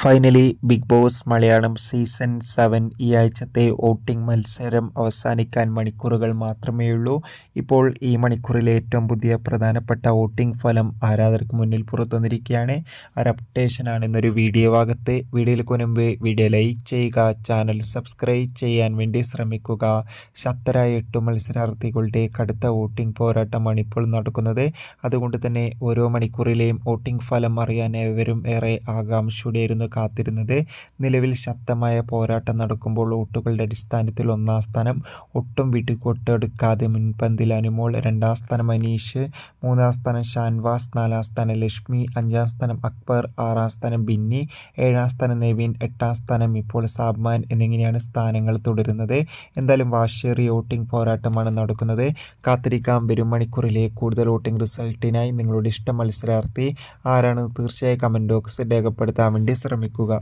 Finally Bigg Boss Malayalam season seven ഈ ആഴ്ചത്തെ voting മത്സരം അവസാനിക്കാൻ മണിക്കൂറുകൾ മാത്രമേ ഉള്ളൂ. ഇപ്പോൾ ഈ മണിക്കൂറിലെ ഏറ്റവും പുതിയ പ്രധാനപ്പെട്ട വോട്ടിംഗ് ഫലം ആരാധകർക്ക് മുന്നിൽ പുറത്തുവന്നിരിക്കുകയാണ് ഒരു അപ്ഡേഷനാണ് ഇന്നൊരു വീഡിയോ ഭാഗത്ത്. വീഡിയോയിൽ മുൻപ് വീഡിയോ ലൈക്ക് ചെയ്യുക ചാനൽ സബ്സ്ക്രൈബ് ചെയ്യാൻ വേണ്ടി ശ്രമിക്കുക. ശക്തരായ എട്ട് മത്സരാർത്ഥികളുടെ കടുത്ത വോട്ടിംഗ് പോരാട്ടമാണ് ഇപ്പോൾ നടക്കുന്നത്. അതുകൊണ്ട് തന്നെ ഓരോ മണിക്കൂറിലെയും വോട്ടിംഗ് ഫലം അറിയാൻ ഏവരും ഏറെ ആകാംക്ഷയോടെയായിരുന്നു. കാത്തിരുന്നത്. നിലവിൽ ശക്തമായ പോരാട്ടം നടക്കുമ്പോൾ വോട്ടുകളുടെ അടിസ്ഥാനത്തിൽ ഒന്നാം സ്ഥാനം ഒട്ടും വിട്ടുകൊട്ടെടുക്കാതെ മുൻപന്തിൽ അനുമോൾ രണ്ടാം സ്ഥാനം അനീഷ് മൂന്നാം സ്ഥാനം ഷാൻവാസ് നാലാം സ്ഥാനം ലക്ഷ്മി അഞ്ചാം സ്ഥാനം അക്ബർ ആറാം സ്ഥാനം ബിന്നി ഏഴാം സ്ഥാനം നെവീൻ എട്ടാം സ്ഥാനം ഇപ്പോൾ സാബ്മാൻ എന്നിങ്ങനെയാണ് സ്ഥാനങ്ങൾ തുടരുന്നത്. എന്തായാലും വാശേറി വോട്ടിംഗ് പോരാട്ടമാണ് നടക്കുന്നത്. കാത്തിരിക്കാം. വരും മണിക്കൂറിലെ കൂടുതൽ വോട്ടിംഗ് റിസൾട്ടിനായി നിങ്ങളുടെ ഇഷ്ട മത്സരാർത്ഥി ആരാണ് തീർച്ചയായും കമന്റ് ബോക്സിൽ രേഖപ്പെടുത്താൻ വേണ്ടി ശ്രമിക്കുക